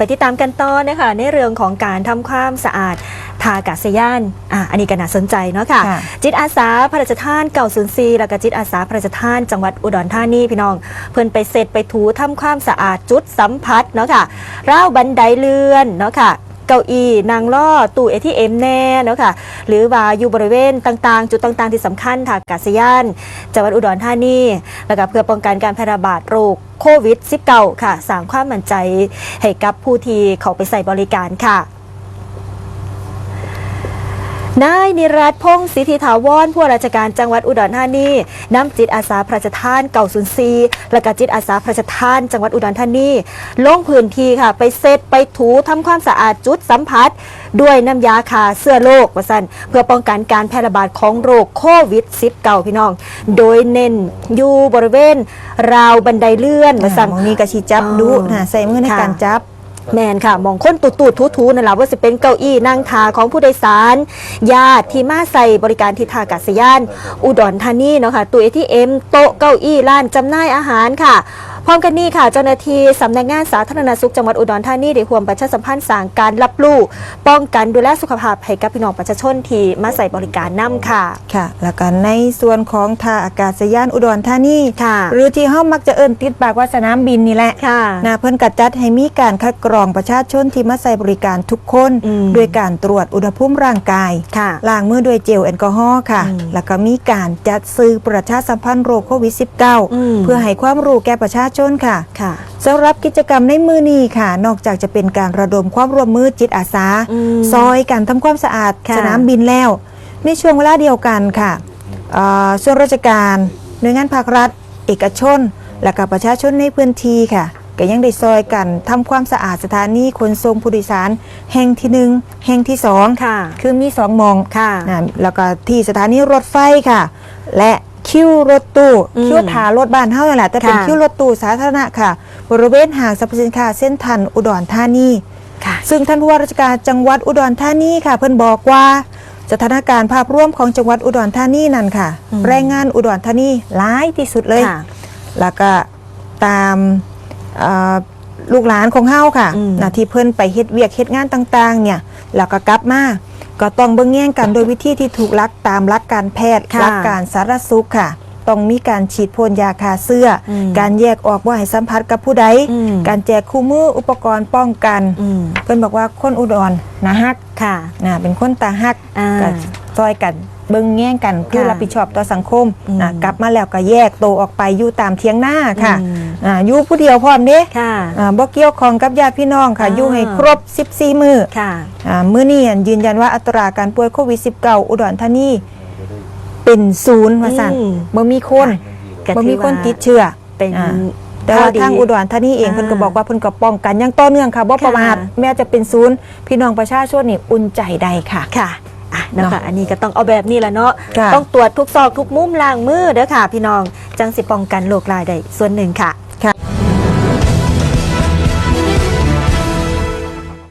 ไปติดตามกันต่อนะคะในเรื่องของการทำความสะอาดทาอากาศยานอะอันนี้ก็น่าสนใจเนาะค่ะ ค่ะ จิตอาสาพระราชทานเก่าศูนย์ซีแล้วก็จิตอาสาพระราชทานจังหวัดอุดรธานีพี่น้อง เพิ่นไปเสร็จไปถูทำความสะอาดจุดสัมผัสเนาะค่ะราวบันไดเลื่อนเนาะค่ะ เก้าอี้นางล่อตู้เอทีเอ็มแน่เนาะค่ะ หรือว่าอยู่บริเวณต่างๆ จุดต่างๆ ที่สำคัญทางอากาศยานจังหวัดอุดรธานีแล้วก็เพื่อป้องกันการแพร่ระบาดโรค โควิด -19 ค่ะสร้างความมั่นใจให้กับผู้ที่เขาไปใส่บริการค่ะ นายนิรัตพงศ์สิทธิถาวรผู้ราชการจังหวัดอุดรธานีนำจิตอาสาพระราชทานเก่าศูนย์ซีและก็จิตอาสาพระราชทาน จังหวัดอุดรธานีลงพื้นที่ค่ะ ไปเซตไปถูทำความสะอาดจุดสัมผัส ด้วยน้ำยาคาเสื้อโรคว่าสั่นเพื่อป้องกันการแพร่ระบาดของโรคโควิด -19 พี่น้อง โดยเน้นอยู่บริเวณราวบันไดเลื่อนว่าสั่นมองนี้กระชีจับดูนะใส่มือในการจับ แมนค่ะมองค้นตูดตูดทูทูนั่นแหละว่าจะเป็นเก้าอี้นั่งทาของผู้โดยสาร ญาติที่มาใส่บริการที่ท่าอากาศยาน อุดรธานีเนาะค่ะตู้เอทีเอ็มโต๊ะเก้าอี้ร้านจำหน่ายอาหารค่ะ พร้อมกันนี้ค่ะ เจ้าหน้าที่สำนักงานสาธารณสุขจังหวัดอุดรธานีได้ร่วมประชาสัมพันธ์สั่งการรับรู้ป้องกันดูแลสุขภาพให้กับพี่น้องประชาชนที่มาใส่บริการนํค่ะค่ะ แล้วก็ในส่วนของท่าอากาศยานอุดรธานีค่ะ หรือที่เฮามักจะเอิ้นติดปากว่าสนามบินนี่แหละค่ะนะเพิ่นกัดจัดให้มีการคัดกรองประชาชนที่มาใช้บริการทุกคนอืมด้วยการตรวจอุณหภูมิร่างกายค่ะล้างมือด้วยเจลแอลกอฮอล์ค่ะอืมแล้วก็มีการจัดซื้อประชาสัมพันธ์โรคโควิดอืม -19 เพื่อให้ความรู้แก่ประชาชนค่ะค่ะสำหรับกิจกรรมในมือนี้ค่ะ นอกจากจะเป็นการระดมความร่วมมือจิตอาสาอืมซอยการทำความสะอาดค่ะสนามบินแล้ว ในช่วงเวลาเดียวกันค่ะเอ่อส่วนราชการหน่วยงานภาครัฐ เอกชน และกับประชาชนในพื้นที่ค่ะก็ยังได้ซอยกันทำความสะอาดสถานีขนส่งผู้โดยสาร แห่งที่หนึ่งแห่งที่สองค่ะ คือมีสองหมองค่ะนะแล้วก็ที่สถานีรถไฟค่ะ และ คิวรถตู้อืมคิวถารถบ้านเท่านั่นแหละแต่เป็นค่ะคิวรถตู้สาธารณะค่ะ บริเวณห้างสรรพสินค้าเส้นทันอุดรธานีค่ะซึ่งท่านผู้ว่าราชการจังหวัดอุดรธานีค่ะ เพิ่นบอกว่าสถานการณ์ภาพรวมของจังหวัดอุดรธานีนั่นค่ะอืมแรงงานอุดรธานีหลายที่สุดเลยค่ะแล้วก็ตามเอ่อลูกหลานของเฮาค่ะอืมนะที่เพิ่นไปเฮ็ดเวียกเฮ็ดงานต่าง ๆ เนี่ย แล้วก็กลับมา ก็ต้องเบิ่งแย่งกันโดยวิธีที่ถูกลักตามหลักการแพทย์ค่ะหลักการสาธารณสุขค่ะ ต้องมีการฉีดพ่นยาคาเสื้ออมการแยกออกว่าให้สัมผัสกับผู้ใด อืม การแจกคู่มืออุปกรณ์ป้องกัน อืมเพิ่นบอกว่าคนอุดรนะฮักค่ะ นะเป็นคนตาฮักอ่า ก็ซอยกัน เบิ่งแย่งกันเพื่อค่ะรับผิดชอบต่อสังคมอืมนะกลับมาแล้วก็แยกโตวออกไปอยู่ตามเทียงหน้าค่ะอืมอ่าอยู่ผู้เดียวพร้อมเด้ค่ะอ่าบ่เกี่ยวข้องกับญาติพี่น้องค่ะอ่าอยู่ให้ครบ 14 มื้อค่ะอ่ามื้อนี้ยืนยันว่าอัตราการป่วยโควิด 19 อุดรธานีเป็นศูนย์ว่าซั่นอืมบ่มีคนก็บ่ถืมีอคนว่าติดเชื้อเป็นอ่าแต่ว่าข่ทางอุดรธานีเองอ่าเพิ่นก็บอกว่าเพิ่นก็ป้องกันอย่างต่อเนื่องค่ะบ่ประมาทค่ะแม้จะเป็นศูนย์พี่น้องประชาชนนี่อุ่นใจได้ค่ะค่ะ อะเนาะเนาะค่ะอันนี้ก็ต้องเอาแบบนี้แหละเนาะค่ะ ต้องตรวจทุกซอกทุกมุมล้างมือเด้อค่ะ พี่น้องจังสิป้องกันโรครายได้ส่วนหนึ่งค่ะ